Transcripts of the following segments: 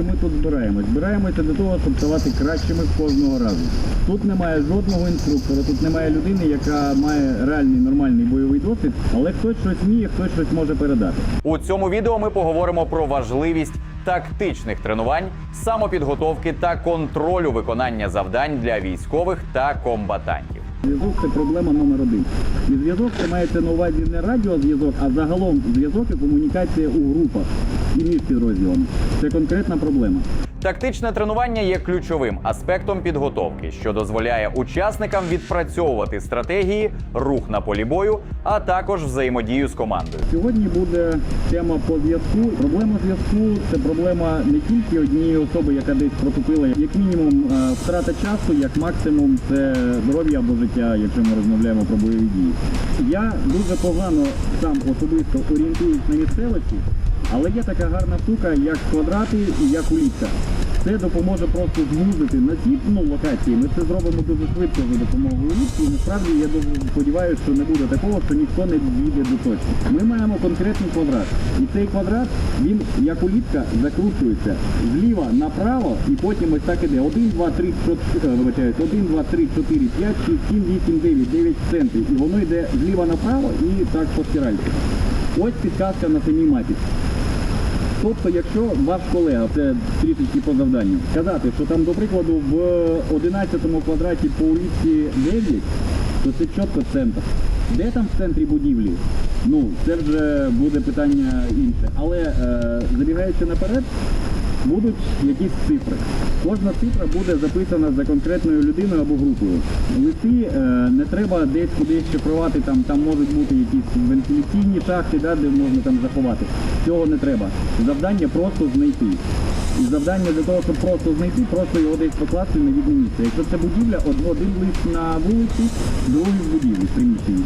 навіщо ми тут збираємось? Збираємося для того, щоб ставати кращими кожного разу. Тут немає жодного інструктора, тут немає людини, яка має реальний нормальний бойовий досвід, але хтось щось вміє, хтось щось може передати. У цьому відео ми поговоримо про важливість тактичних тренувань, самопідготовки та контролю виконання завдань для військових та комбатантів. Зв'язок це проблема номер один. І зв'язок це мається на увазі не радіозв'язок, а загалом зв'язок і комунікація у групах і між підрозділами. Це конкретна проблема. Тактичне тренування є ключовим аспектом підготовки, що дозволяє учасникам відпрацьовувати стратегії, рух на полі бою, а також взаємодію з командою. Сьогодні буде тема по зв'язку. Проблема зв'язку це проблема не тільки однієї особи, яка десь протупила, як мінімум е, втрата часу, як максимум це здоров'я або життя, якщо ми розмовляємо про бойові дії. Я дуже погано сам особисто орієнтуюсь на місцевості, але є така гарна штука, як квадрати і як улітка. Це допоможе просто звузити на ці ну, локації. Ми це зробимо дуже швидко за допомогою улітки. І насправді я дуже сподіваюся, що не буде такого, що ніхто не дійде до точки. Ми маємо конкретний квадрат. І цей квадрат, він як улітка закручується зліва направо і потім ось так іде. 1, 2, 3, 4, вибачаюсь, 1, 2, 3, 4, 5, 6, 7, 8, 9, 9 в центрі. І воно йде зліва направо і так по спіральці. Ось підказка на самій мапі. Тобто, якщо ваш колега, це трішечки по завданню, сказати, що там, до прикладу, в 11 квадраті по улітці 9, то це чітко центр. Де там в центрі будівлі? Ну, це вже буде питання інше. Але е, забігаючи наперед, будуть якісь цифри. Кожна цифра буде записана за конкретною людиною або групою. Листи е, не треба десь кудись шифрувати, там, там можуть бути якісь вентиляційні шахти, да, де можна там заховати. Цього не треба. Завдання просто знайти. І завдання для того, щоб просто знайти, просто його десь покласти на відне місце. Якщо це будівля, од- один лист на вулиці, другий в будівлі, в приміщенні.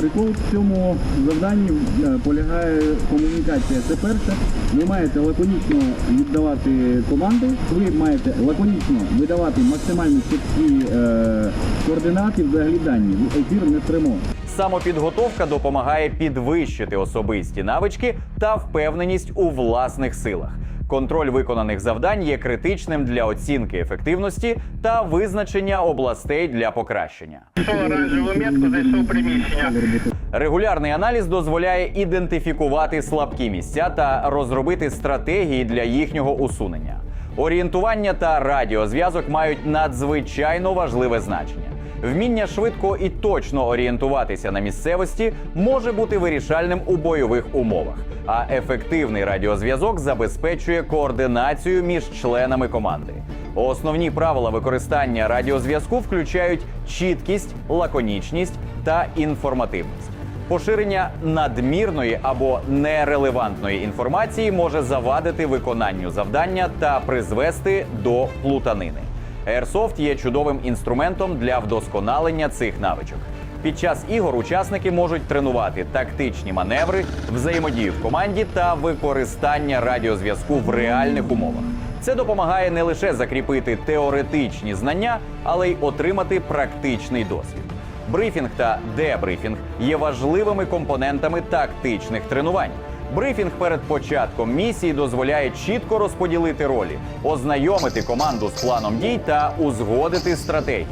Прикол в цьому завданні е, полягає комунікація. Це перше. Ви маєте лаконічно віддавати команди, ви маєте лаконічно видавати максимально чіткі е, координати, взагалі дані. Ефір не тримо. Самопідготовка допомагає підвищити особисті навички та впевненість у власних силах. Контроль виконаних завдань є критичним для оцінки ефективності та визначення областей для покращення. Метку, зайшов приміщення. Регулярний аналіз дозволяє ідентифікувати слабкі місця та розробити стратегії для їхнього усунення. Орієнтування та радіозв'язок мають надзвичайно важливе значення. Вміння швидко і точно орієнтуватися на місцевості може бути вирішальним у бойових умовах, а ефективний радіозв'язок забезпечує координацію між членами команди. Основні правила використання радіозв'язку включають чіткість, лаконічність та інформативність. Поширення надмірної або нерелевантної інформації може завадити виконанню завдання та призвести до плутанини. Airsoft є чудовим інструментом для вдосконалення цих навичок. Під час ігор учасники можуть тренувати тактичні маневри, взаємодію в команді та використання радіозв'язку в реальних умовах. Це допомагає не лише закріпити теоретичні знання, але й отримати практичний досвід. Брифінг та дебрифінг є важливими компонентами тактичних тренувань. Брифінг перед початком місії дозволяє чітко розподілити ролі, ознайомити команду з планом дій та узгодити стратегії.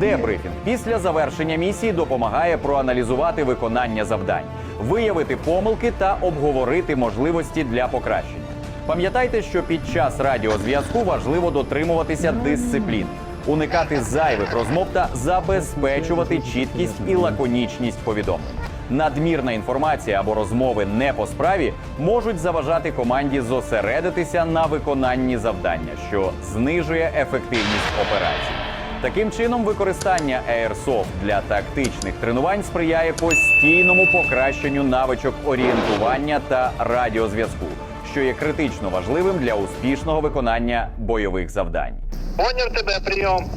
Дебрифінг після завершення місії допомагає проаналізувати виконання завдань, виявити помилки та обговорити можливості для покращення. Пам'ятайте, що під час радіозв'язку важливо дотримуватися дисципліни, уникати зайвих розмов та забезпечувати чіткість і лаконічність повідомлень. Надмірна інформація або розмови не по справі можуть заважати команді зосередитися на виконанні завдання, що знижує ефективність операцій. Таким чином, використання Airsoft для тактичних тренувань сприяє постійному покращенню навичок орієнтування та радіозв'язку, що є критично важливим для успішного виконання бойових завдань. Поняв тебе, прийом.